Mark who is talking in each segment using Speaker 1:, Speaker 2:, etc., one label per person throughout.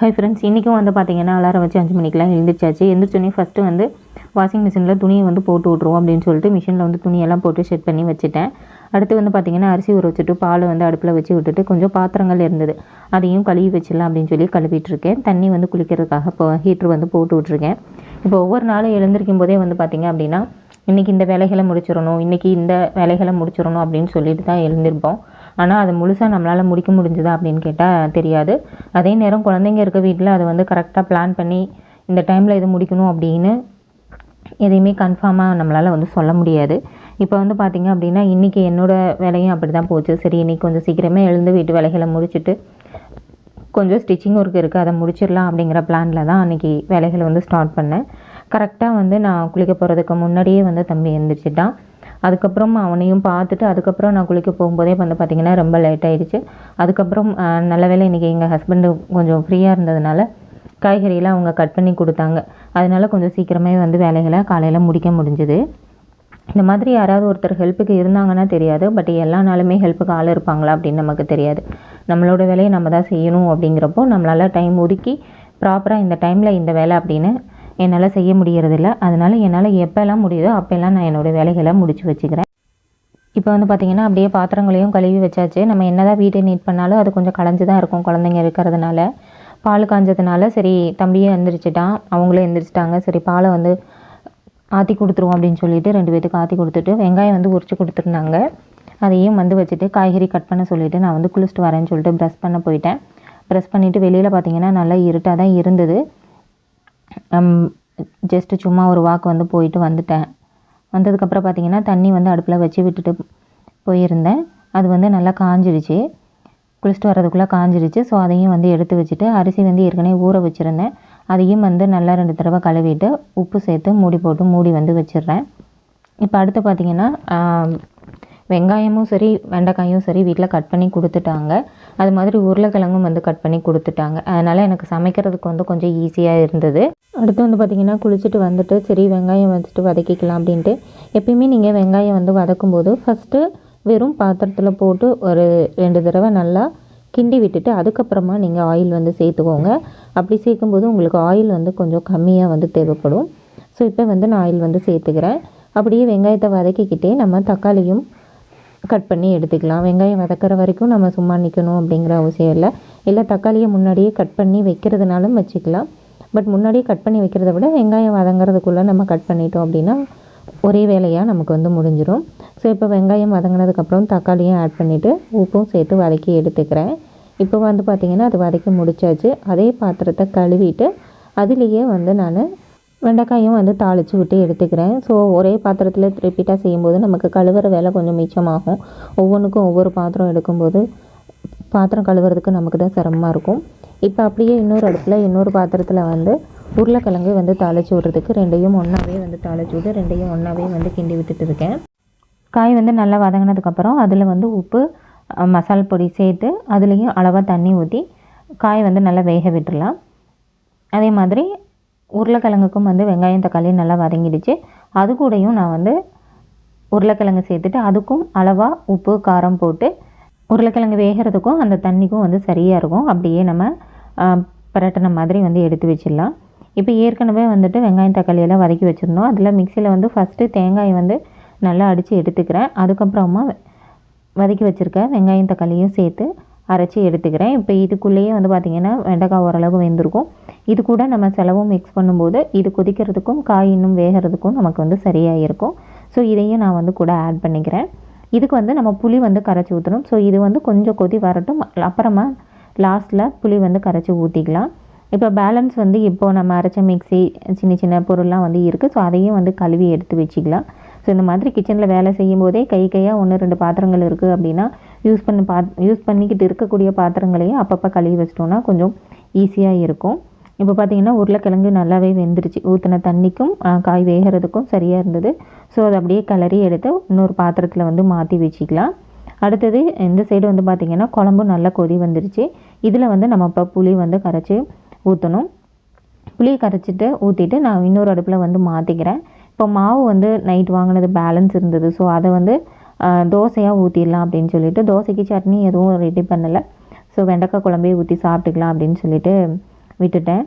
Speaker 1: Hi friends இன்றைக்கும் வந்து பார்த்தீங்கன்னா அலாரம் வச்சு அஞ்சு மணிக்கெலாம் எழுந்திரிச்சாச்சு. எழுந்திரிச்சோன்னே ஃபஸ்ட்டு வந்து வாஷிங் மிஷினில் துணியை வந்து போட்டு விட்ருவோம் அப்படின்னு சொல்லிட்டு மிஷினில் வந்து துணியெல்லாம் போட்டு செட் பண்ணி வச்சுட்டேன். அடுத்து வந்து பார்த்திங்கன்னா அரிசி ஊற வச்சுட்டு பால் வந்து அடுப்பில் வச்சு விட்டுட்டு கொஞ்சம் பாத்திரங்கள் இருந்தது. அதையும் கழுவி வச்சிடலாம் அப்படின்னு சொல்லி கழுவிட்டுருக்கேன் தண்ணி வந்து குளிக்கிறதுக்காக இப்போ ஹீட்ரு வந்து போட்டு விட்ருக்கேன் இப்போ ஒவ்வொரு நாளும் எழுந்திருக்கும் போதே வந்து பார்த்திங்க அப்படின்னா இன்றைக்கி இந்த வேலைகளை முடிச்சிடணும் இன்றைக்கி இந்த வேலைகளை முடிச்சிடணும் அப்படின்னு சொல்லிட்டு தான் எழுந்திருப்போம். ஆனால் அது முழுசாக நம்மளால் முடிக்க முடிஞ்சுதா அப்படின்னு கேட்டால் தெரியாது. அதே நேரம் குழந்தைங்க இருக்க வீட்டில் அதை வந்து கரெக்டாக பிளான் பண்ணி இந்த டைமில் இது முடிக்கணும் அப்படின்னு எதையுமே கன்ஃபார்மாக நம்மளால் வந்து சொல்ல முடியாது. இப்போ வந்து பார்த்திங்க அப்படின்னா இன்றைக்கி என்னோடய வேலையும் அப்படி தான் போச்சு. சரி இன்றைக்கி கொஞ்சம் சீக்கிரமே எழுந்து வீட்டு வேலைகளை முடிச்சுட்டு கொஞ்சம் ஸ்டிச்சிங் ஒர்க் இருக்குது அதை முடிச்சிடலாம் அப்படிங்கிற பிளானில் தான் அன்றைக்கி வேலைகளை வந்து ஸ்டார்ட் பண்ணேன். கரெக்டாக வந்து நான் குளிக்க போகிறதுக்கு முன்னாடியே வந்து தம்பி எழுந்திரிச்சிட்டான் அதுக்கப்புறம் அவனையும் பார்த்துட்டு அதுக்கப்புறம் நான் குளிக்க போகும்போதே வந்து பார்த்திங்கன்னா ரொம்ப லேட் ஆகிடுச்சு அதுக்கப்புறம் நல்ல வேலை இன்றைக்கி எங்கள் ஹஸ்பண்டு கொஞ்சம் ஃப்ரீயாக இருந்ததுனால காய்கறியெல்லாம் அவங்க கட் பண்ணி கொடுத்தாங்க. அதனால கொஞ்சம் சீக்கிரமே வந்து வேலைகளை காலையில் முடிக்க முடிஞ்சுது. இந்த மாதிரி யாராவது ஒருத்தர் ஹெல்ப்புக்கு இருந்தாங்கன்னா தெரியாது. பட் எல்லா நாளுமே ஹெல்ப்புக்கு ஆள் இருப்பாங்களா அப்படின்னு நமக்கு தெரியாது. நம்மளோட வேலையை நம்ம தான் செய்யணும் அப்படிங்கிறப்போ நம்மளால் டைம் ஒதுக்கி ப்ராப்பராக இந்த டைமில் இந்த வேலை அப்படின்னு என்னால் செய்ய முடியறதில்ல. அதனால என்னால் எப்போல்லாம் முடியுதோ அப்போல்லாம் நான் என்னோடய வேலைகளை முடித்து வச்சுக்கிறேன். இப்போ வந்து பார்த்திங்கன்னா அப்படியே பாத்திரங்களையும் கழுவி வச்சாச்சு. நம்ம என்னதான் வீட்டை நீட் பண்ணாலும் அது கொஞ்சம் களைஞ்சு தான் இருக்கும் குழந்தைங்க இருக்கிறதுனால. பால் காஞ்சதுனால சரி தம்பியும் எழுந்திரிச்சிட்டான் அவங்களும் எழுந்திரிச்சிட்டாங்க சரி பாலை வந்து ஆற்றி கொடுத்துருவோம் அப்படின்னு சொல்லிட்டு ரெண்டு பேத்துக்கு ஆற்றி கொடுத்துட்டு வெங்காயம் வந்து உரிச்சு கொடுத்துருந்தாங்க. அதையும் வந்து வச்சுட்டு காய்கறி கட் பண்ண சொல்லிவிட்டு நான் வந்து குளிச்சுட்டு வரேன்னு சொல்லிட்டு ப்ரெஸ் பண்ண போயிட்டேன். ப்ரெஸ் பண்ணிவிட்டு வெளியில் பார்த்திங்கன்னா நல்லா இருட்டாக தான் இருந்தது. ஜஸ்ட்டு சும்மா ஒரு வாக் வந்து போயிட்டு வந்துட்டேன். வந்ததுக்கப்புறம் பார்த்திங்கன்னா தண்ணி வந்து அடுப்பில் வச்சு விட்டுட்டு போயிருந்தேன். அது வந்து நல்லா காஞ்சிடுச்சு. குளிச்சுட்டு வர்றதுக்குள்ளே காஞ்சிடுச்சு. ஸோ அதையும் வந்து எடுத்து வச்சுட்டு அரிசி வந்து ஏற்கனவே ஊற வச்சுருந்தேன். அதையும் வந்து நல்லா ரெண்டு தடவை கழுவிட்டு உப்பு சேர்த்து மூடி போட்டு மூடி வந்து வச்சிடுறேன். இப்போ அடுத்து பார்த்திங்கன்னா வெங்காயமும் சரி வெண்டைக்காயும் சரி வீட்டில் கட் பண்ணி கொடுத்துட்டாங்க. அது மாதிரி உருளைக்கிழங்கும் வந்து கட் பண்ணி கொடுத்துட்டாங்க. அதனால் எனக்கு சமைக்கிறதுக்கு வந்து கொஞ்சம் ஈஸியாக இருந்தது. அடுத்து வந்து பார்த்திங்கன்னா குளிச்சுட்டு வந்துட்டு சரி வெங்காயம் வச்சுட்டு வதக்கிக்கலாம் அப்படின்ட்டு. எப்பயுமே நீங்கள் வெங்காயம் வந்து வதக்கும்போது ஃபஸ்ட்டு வெறும் பாத்திரத்தில் போட்டு ஒரு ரெண்டு தடவை நல்லா கிண்டி விட்டுட்டு அதுக்கப்புறமா நீங்கள் ஆயில் வந்து சேர்த்துக்கோங்க. அப்படி சேர்க்கும்போது உங்களுக்கு ஆயில் வந்து கொஞ்சம் கம்மியாக வந்து தேவைப்படும். ஸோ இப்போ வந்து நான் ஆயில் வந்து சேர்த்துக்கிறேன். அப்படியே வெங்காயத்தை வதக்கிக்கிட்டே நம்ம தக்காளியும் கட் பண்ணி எடுத்துக்கலாம். வெங்காயம் வதக்கிற வரைக்கும் நம்ம சும்மா நிற்கணும் அப்படிங்கிற அவசியம் இல்லை. இல்லை தக்காளியை முன்னாடியே கட் பண்ணி வைக்கிறதுனாலும் வச்சுக்கலாம். பட் முன்னாடியே கட் பண்ணி வைக்கிறத விட வெங்காயம் வதங்குறதுக்குள்ளே நம்ம கட் பண்ணிட்டோம் அப்படின்னா ஒரே வேலையாக நமக்கு வந்து முடிஞ்சிடும் ஸோ இப்போ வெங்காயம் வதங்கினதுக்கப்புறம் தக்காளியும் ஆட் பண்ணிவிட்டு உப்பும் சேர்த்து வதக்கி எடுத்துக்கிறேன். இப்போ வந்து பார்த்திங்கன்னா அது வதக்கி முடிச்சாச்சு. அதே பாத்திரத்தை கழுவிட்டு அதுலேயே வந்து நான் வெண்டைக்காயும் வந்து தாளித்து விட்டு எடுத்துக்கிறேன். ஸோ ஒரே பாத்திரத்தில் ரிப்பீட்டாக செய்யும்போது நமக்கு கழுவுற வேலை கொஞ்சம் மிச்சமாகும். ஒவ்வொன்றுக்கும் ஒவ்வொரு பாத்திரம் எடுக்கும்போது பாத்திரம் கழுவுறதுக்கு நமக்கு தான் சிரமமாக இருக்கும். இப்போ அப்படியே இன்னொரு இடத்துல இன்னொரு பாத்திரத்தில் வந்து உருளைக்கிழங்கு வந்து தாளித்து விட்றதுக்கு ரெண்டையும் ஒன்றாவே வந்து தாளித்து விட்டு ரெண்டையும் ஒன்றாவே வந்து கிண்டி விட்டுட்டு இருக்கேன். காய் வந்து நல்லா வதங்கினதுக்கப்புறம் அதில் வந்து உப்பு மசால் பொடி சேர்த்து அதுலேயும் அளவாக தண்ணி ஊற்றி காய் வந்து நல்லா வேக விட்டுறலாம். அதே மாதிரி உருளைக்கிழங்குக்கும் வந்து வெங்காயம் தக்காளி நல்லா வதங்கிடுச்சு. அது கூடயும் நான் வந்து உருளைக்கிழங்கு சேர்த்துட்டு அதுக்கும் அளவாக உப்பு காரம் போட்டு உருளைக்கிழங்கு வேகிறதுக்கும் அந்த தண்ணிக்கும் வந்து சரியாக இருக்கும். அப்படியே நம்ம பரட்டின மாதிரி வந்து எடுத்து வச்சிடலாம். இப்போ ஏற்கனவே வந்துட்டு வெங்காயம் தக்காளி எல்லாம் வதக்கி வச்சுருந்தோம். அதில் மிக்சியில் வந்து ஃபஸ்ட்டு தேங்காயை வந்து நல்லா அடித்து எடுத்துக்கிறேன். அதுக்கப்புறமா வதக்கி வச்சுருக்க வெங்காயம் தக்காளியும் சேர்த்து அரைச்சி எடுத்துக்கிறேன். இப்போ இதுக்குள்ளேயே வந்து பார்த்திங்கன்னா வெண்டைக்காய் ஓரளவு வெந்திருக்கும். இது கூட நம்ம செலவும் மிக்ஸ் பண்ணும்போது இது கொதிக்கிறதுக்கும் காய் இன்னும் வேகிறதுக்கும் நமக்கு வந்து சரியாக இருக்கும். ஸோ இதையும் நான் வந்து கூட ஆட் பண்ணிக்கிறேன். இதுக்கு வந்து நம்ம புளி வந்து கரைச்சி ஊற்றணும் ஸோ இது வந்து கொஞ்சம் கொதி வரட்டும். அப்புறமா லாஸ்ட்டில் புளி வந்து கரைச்சி ஊற்றிக்கலாம் இப்போ பேலன்ஸ் வந்து இப்போது நம்ம அரைச்ச மிக்ஸி சின்ன சின்ன பொருள்லாம் வந்து இருக்குது ஸோ அதையும் வந்து கழுவி எடுத்து வச்சுக்கலாம். ஸோ இந்த மாதிரி கிச்சனில் வேலை செய்யும் போதே கை கையாக ஒன்று ரெண்டு பாத்திரங்கள் இருக்குது அப்படின்னா யூஸ் பண்ணி பா யூஸ் பண்ணிக்கிட்டு இருக்கக்கூடிய பாத்திரங்களையும் அப்பப்போ கழுவி வச்சிட்டோன்னா கொஞ்சம் ஈஸியாக இருக்கும். இப்போ பார்த்தீங்கன்னா உருளைக்கிழங்கு நல்லாவே வெந்துருச்சு. ஊற்றின தண்ணிக்கும் காய் வேகிறதுக்கும் சரியாக இருந்தது. ஸோ அதை அப்படியே கிளறி எடுத்து இன்னொரு பாத்திரத்தில் வந்து மாற்றி வச்சுக்கலாம். அடுத்தது இந்த சைடு வந்து பார்த்திங்கன்னா குழம்பு நல்லா கொதி வந்துருச்சு. இதில் வந்து நம்ம இப்போ புளி வந்து கரைச்சி ஊற்றணும் புளியை கரைச்சிட்டு ஊற்றிட்டு நான் இன்னொரு அடுப்பில் வந்து மாற்றிக்கிறேன் இப்போ மாவு வந்து நைட் வாங்கினது பேலன்ஸ் இருந்தது. ஸோ அதை வந்து தோசையாக ஊற்றிடலாம் அப்படின்னு சொல்லிட்டு தோசைக்கு சட்னி எதுவும் ரெடி பண்ணலை. ஸோ வெண்டைக்காய் குழம்பே ஊற்றி சாப்பிட்டுக்கலாம் அப்படின்னு சொல்லிட்டு விட்டுட்டேன்.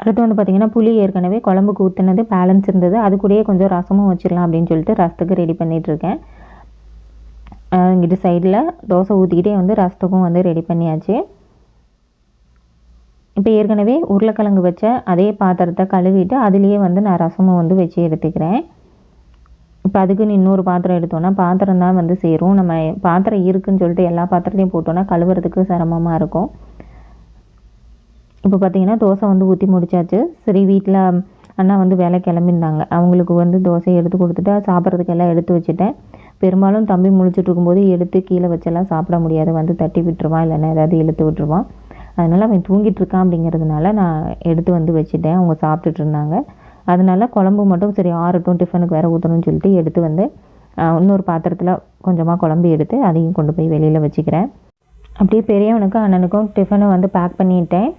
Speaker 1: அடுத்து வந்து பார்த்திங்கன்னா புளி ஏற்கனவே குழம்புக்கு ஊற்றுனது பேலன்ஸ் இருந்தது. அது கூடயே கொஞ்சம் ரசமும் வச்சிடலாம் அப்படின்னு சொல்லிட்டு ரசத்துக்கு ரெடி பண்ணிகிட்ருக்கேன் இங்கிட்டு சைடில் தோசை ஊற்றிக்கிட்டே வந்து ரசத்துக்கும் வந்து ரெடி பண்ணியாச்சு. இப்போ ஏற்கனவே உருளைக்கிழங்கு வச்ச அதே பாத்திரத்தை கழுவிட்டு அதுலேயே வந்து நான் ரசமும் வந்து வச்சு எடுத்துக்கிறேன். இப்போ அதுக்குன்னு இன்னொரு பாத்திரம் எடுத்தோன்னா பாத்திரம் தான் வந்து சேரும். நம்ம பாத்திரம் இருக்குன்னு சொல்லிட்டு எல்லா பாத்திரத்தையும் போட்டோன்னா கழுவுறதுக்கு சிரமமாக இருக்கும். இப்போ பார்த்தீங்கன்னா தோசை வந்து ஊற்றி முடிச்சாச்சு. சரி வீட்டில் அண்ணா வந்து வேலை கிளம்பியிருந்தாங்க. அவங்களுக்கு வந்து தோசையை எடுத்து கொடுத்துட்டு சாப்பிட்றதுக்கு எல்லாம் எடுத்து வச்சுட்டேன். பெரும்பாலும் தம்பி முழிச்சிட்டு இருக்கும்போது எடுத்து கீழே வச்செல்லாம் சாப்பிட முடியாது. வந்து தட்டி விட்டுருவான் இல்லைன்னா ஏதாவது இழுத்து விட்டுருவான். அதனால் அவன் தூங்கிட்டு இருக்கான் அப்படிங்கிறதுனால நான் எடுத்து வந்து வச்சுட்டேன். அவங்க சாப்பிட்டுட்டு இருந்தாங்க. அதனால குழம்பு மட்டும் சரி ஆறட்டும் டிஃபனுக்கு வேறு ஊற்றணும்னு சொல்லிட்டு எடுத்து வந்து இன்னொரு பாத்திரத்தில் கொஞ்சமாக குழம்பு எடுத்து அதையும் கொண்டு போய் வெளியில் வச்சுக்கிறேன். அப்படியே பெரியவனுக்கும் அண்ணனுக்கும் டிஃபனை வந்து பேக் பண்ணிட்டேன்.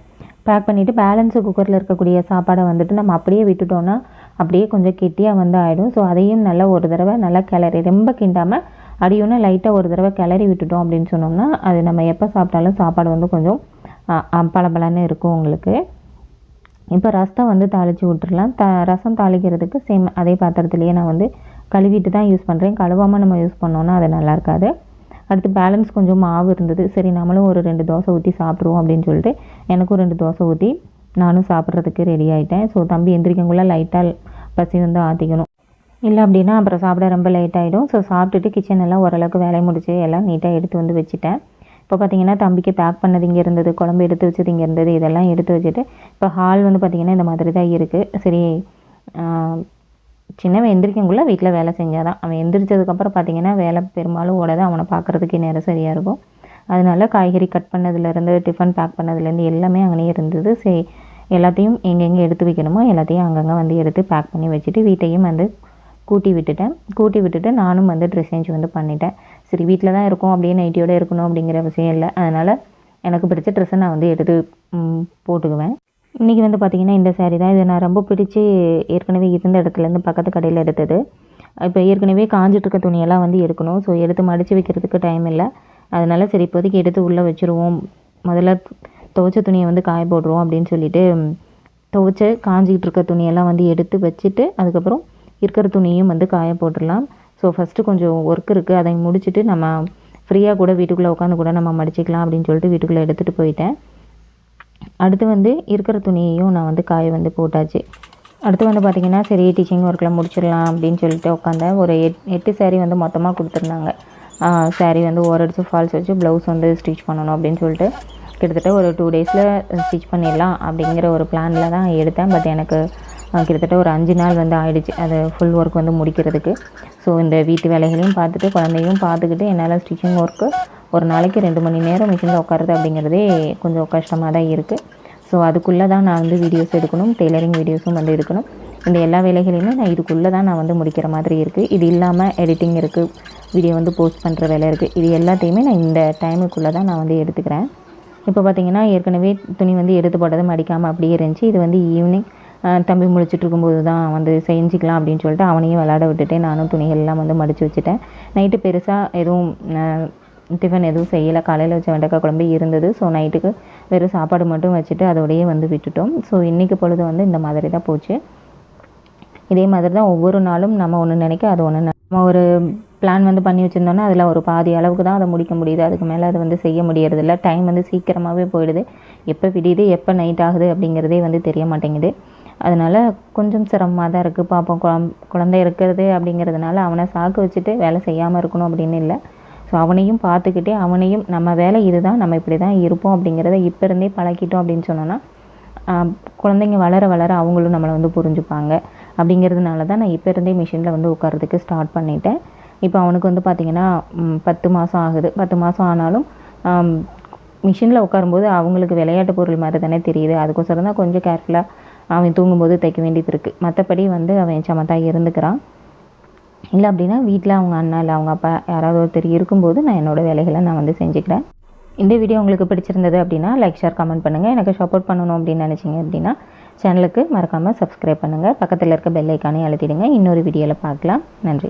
Speaker 1: பேக் பண்ணிவிட்டு பேலன்ஸு குக்கரில் இருக்கக்கூடிய சாப்பாடை வந்துட்டு நம்ம அப்படியே விட்டுட்டோன்னா அப்படியே கொஞ்சம் கெட்டியாக வந்து ஆகிடும் ஸோ அதையும் நல்லா ஒரு தடவை நல்லா கிளறி ரொம்ப கிண்டாமல் அடியுன்னு லைட்டாக ஒரு தடவை கிளறி விட்டுட்டோம் அப்படின்னு சொன்னோம்னா அது நம்ம எப்போ சாப்பிட்டாலும் சாப்பாடு வந்து கொஞ்சம் பளபளன்னு இருக்கும் உங்களுக்கு. இப்போ ரசத்தை வந்து தாளித்து விட்டுறலாம். த ரசம் தாளிக்கிறதுக்கு சேம் அதே பாத்திரத்துலேயே நான் வந்து கழுவிட்டு தான் யூஸ் பண்ணுறேன் கழுவாமல் நம்ம யூஸ் பண்ணோன்னா அது நல்லா இருக்காது. அடுத்து பேலன்ஸ் கொஞ்சம் மாவு இருந்தது. சரி நம்மளும் ஒரு ரெண்டு தோசை ஊற்றி சாப்பிடுவோம் அப்படின்னு சொல்லிட்டு எனக்கும் ரெண்டு தோசை ஊற்றி நானும் சாப்பிட்றதுக்கு ரெடி ஆகிட்டேன் ஸோ தம்பி எந்திரிக்கங்குள்ளே லைட்டாக பசி வந்து ஆற்றிக்கணும் இல்லை அப்படின்னா அப்புறம் சாப்பிட ரொம்ப லேட் ஆகிடும் ஸோ சாப்பிட்டுட்டு கிச்சன் எல்லாம் ஓரளவுக்கு வேலையை முடிச்சு எல்லாம் நீட்டாக எடுத்து வந்து வச்சுட்டேன். இப்போ பார்த்தீங்கன்னா தம்பிக்கு பேக் பண்ணது இங்கே இருந்தது குழம்பு எடுத்து வச்சது இங்கே இருந்தது இதெல்லாம் எடுத்து வச்சுட்டு இப்போ ஹால் வந்து பார்த்திங்கன்னா இந்த மாதிரி தான் இருக்குது சரி சின்னவன் எந்திரிக்கங்குள்ளே வீட்டில் வேலை செஞ்சால் தான் அவன் எந்திரிச்சதுக்கப்புறம் பார்த்திங்கன்னா வேலை பெரும்பாலும் ஓடாது அவனை பார்க்குறதுக்கு நேரம் சரியாக இருக்கும். அதனால காய்கறி கட் பண்ணதுலேருந்து டிஃபன் பேக் பண்ணதுலேருந்து எல்லாமே அங்கேயே இருந்தது. சரி எல்லாத்தையும் எங்கெங்கே எடுத்து வைக்கணுமோ எல்லாத்தையும் அங்கங்கே வந்து எடுத்து பேக் பண்ணி வச்சுட்டு வீட்டையும் வந்து கூட்டி விட்டுட்டேன். கூட்டி விட்டுட்டு நானும் வந்து ட்ரெஸ் சேஞ்ச் வந்து பண்ணிட்டேன். சரி வீட்டில் தான் இருக்கோம் அப்படியே நைட்டியோடு இருக்கணும் அப்படிங்கிற அவசியம் இல்லை. அதனால் எனக்கு பிடிச்ச ட்ரெஸ்ஸை நான் வந்து எடுத்து போட்டுக்குவேன். இன்றைக்கி வந்து பார்த்திங்கன்னா இந்த சேரீ தான். இதை நான் ரொம்ப பிடிச்சி ஏற்கனவே இருந்த இடத்துலேருந்து பக்கத்து கடையில் எடுத்தது. இப்போ ஏற்கனவே காஞ்சிட்ருக்க துணியெல்லாம் வந்து எடுக்கணும். ஸோ எடுத்து மடித்து வைக்கிறதுக்கு டைம் இல்லை. அதனால் சரி இப்போதைக்கு எடுத்து உள்ளே வச்சுருவோம். முதல்ல துவைச்ச துணியை வந்து காய போடுறோம் அப்படின்னு சொல்லிட்டு துவைச்ச காஞ்சிக்கிட்டு இருக்க துணியெல்லாம் வந்து எடுத்து வச்சுட்டு அதுக்கப்புறம் இருக்கிற துணியும் வந்து காய போட்டுடலாம். ஸோ ஃபஸ்ட்டு கொஞ்சம் ஒர்க் இருக்குது அதை முடிச்சுட்டு நம்ம ஃப்ரீயாக கூட வீட்டுக்குள்ளே உட்காந்து கூட நம்ம மடிச்சிக்கலாம் அப்படின்னு சொல்லிட்டு வீட்டுக்குள்ளே எடுத்துகிட்டு போயிட்டேன். அடுத்து வந்து இருக்கிற துணியையும் நான் வந்து காய வந்து போட்டாச்சு. அடுத்து வந்து பார்த்திங்கன்னா சரி டீச்சிங் ஒர்க்கில் முடிச்சிடலாம் அப்படின்னு சொல்லிட்டு உட்காந்தேன் ஒரு எட் எட்டு சேரீ வந்து மொத்தமாக கொடுத்துருந்தாங்க. சேரீ வந்து ஓரடிச்சு ஃபால்ஸ் வச்சு ப்ளவுஸ் வந்து ஸ்டிச் பண்ணணும் அப்படின்னு சொல்லிட்டு கிட்டத்தட்ட ஒரு டூ டேஸில் ஸ்டிச் பண்ணிடலாம் அப்படிங்கிற ஒரு பிளானில் தான் எடுத்தேன். பட் எனக்கு கிட்டத்தட்ட ஒரு அஞ்சு நாள் வந்து ஆயிடுச்சு. அது ஃபுல் ஒர்க் வந்து முடிக்கிறதுக்கு. ஸோ இந்த வீட்டு வேலைகளையும் பார்த்துட்டு குழந்தையும் பார்த்துக்கிட்டு என்னால் ஸ்டிச்சிங் ஒர்க்கு ஒரு நாளைக்கு ரெண்டு மணி நேரம் மிஷினில் உட்காருது அப்படிங்கிறதே கொஞ்சம் கஷ்டமாக தான் இருக்குது ஸோ அதுக்குள்ளே தான் நான் வந்து வீடியோஸ் எடுக்கணும் டெய்லரிங் வீடியோஸும் வந்து எடுக்கணும். இந்த எல்லா வேலைகளையுமே நான் இதுக்குள்ளே தான் நான் வந்து முடிக்கிற மாதிரி இருக்குது இது இல்லாமல் எடிட்டிங் இருக்குது வீடியோ வந்து போஸ்ட் பண்ணுற வேலை இருக்குது இது எல்லாத்தையுமே நான் இந்த டைமுக்குள்ளே தான் நான் வந்து எடுத்துக்கிறேன். இப்போ பார்த்திங்கன்னா ஏற்கனவே துணி வந்து எடுத்து போட்டது மடிக்காமல் அப்படியே இருந்துச்சு. இது வந்து ஈவினிங் தம்பி முடிச்சுட்டு இருக்கும்போது தான் வந்து செஞ்சுக்கலாம் அப்படின்னு சொல்லிட்டு அவனையும் விளாட விட்டுட்டு நானும் துணிகள் எல்லாம் வந்து மடித்து வச்சுட்டேன். நைட்டு பெருசாக எதுவும் டிஃபன் எதுவும் செய்யலை. காலையில் வச்ச வெண்டைக்காய் குழம்பு இருந்தது. ஸோ நைட்டுக்கு வெறும் சாப்பாடு மட்டும் வச்சுட்டு அதோடையே வந்து விட்டுட்டோம். ஸோ இன்றைக்கி பொழுது வந்து இந்த மாதிரி தான் போச்சு. இதே மாதிரி தான் ஒவ்வொரு நாளும் நம்ம ஒன்று நினைக்க அது ஒன்று நம்ம ஒரு பிளான் வந்து பண்ணி வச்சுருந்தோன்னா அதில் ஒரு பாதி அளவுக்கு தான் அதை முடிக்க முடியுது. அதுக்கு மேலே அதை வந்து செய்ய முடியறதில்ல டைம் வந்து சீக்கிரமாகவே போயிடுது. எப்போ விடியுது எப்போ நைட் ஆகுது அப்படிங்கிறதே வந்து தெரிய மாட்டேங்குது. அதனால் கொஞ்சம் சிரமமாக தான் இருக்குது பார்ப்போம் குழம் குழந்தை இருக்கிறது அப்படிங்கிறதுனால அவனை சாக்கு வச்சுட்டு வேலை செய்யாமல் இருக்கணும் அப்படின்னு இல்லை. ஸோ அவனையும் பார்த்துக்கிட்டே அவனையும் நம்ம வேலை இதுதான் நம்ம இப்படி தான் இருப்போம் அப்படிங்கிறத இப்போ இருந்தே பழக்கிட்டோம் அப்படின்னு சொன்னோன்னா குழந்தைங்க வளர வளர அவங்களும் நம்மளை வந்து புரிஞ்சுப்பாங்க. அப்படிங்கிறதுனால தான் நான் இப்போ இருந்தே மிஷினில் வந்து உட்காரதுக்கு ஸ்டார்ட் பண்ணிட்டேன். இப்போ அவனுக்கு வந்து பார்த்திங்கன்னா பத்து மாதம் ஆகுது. பத்து மாதம் ஆனாலும் மிஷினில் உட்காரும்போது அவங்களுக்கு விளையாட்டு பொருள் மாதிரி தானே தெரியுது. அதுக்கோசரம் தான் கொஞ்சம் கேர்ஃபுல்லாக அவன் தூங்கும்போது தைக்க வேண்டியது இருக்குது மற்றபடி வந்து அவன் சமத்தாக இருந்துக்கிறான். இல்லை அப்படின்னா வீட்டில் அவங்க அண்ணா இல்லை அவங்க அப்பா யாராவது ஒருத்தர் இருக்கும்போது நான் என்னோடய வேலைகளை நான் வந்து செஞ்சுக்கிறேன். இந்த வீடியோ உங்களுக்கு பிடிச்சிருந்தது அப்படின்னா லைக் ஷேர் கமெண்ட் பண்ணுங்கள் எனக்கு சப்போர்ட் பண்ணணும் அப்படின்னு நினச்சிங்க அப்படின்னா சேனலுக்கு மறக்காமல் சப்ஸ்கிரைப் பண்ணுங்கள் பக்கத்தில் இருக்க பெல் ஐக்கானே அழுத்திடுங்க. இன்னொரு வீடியோவில் பார்க்கலாம். நன்றி.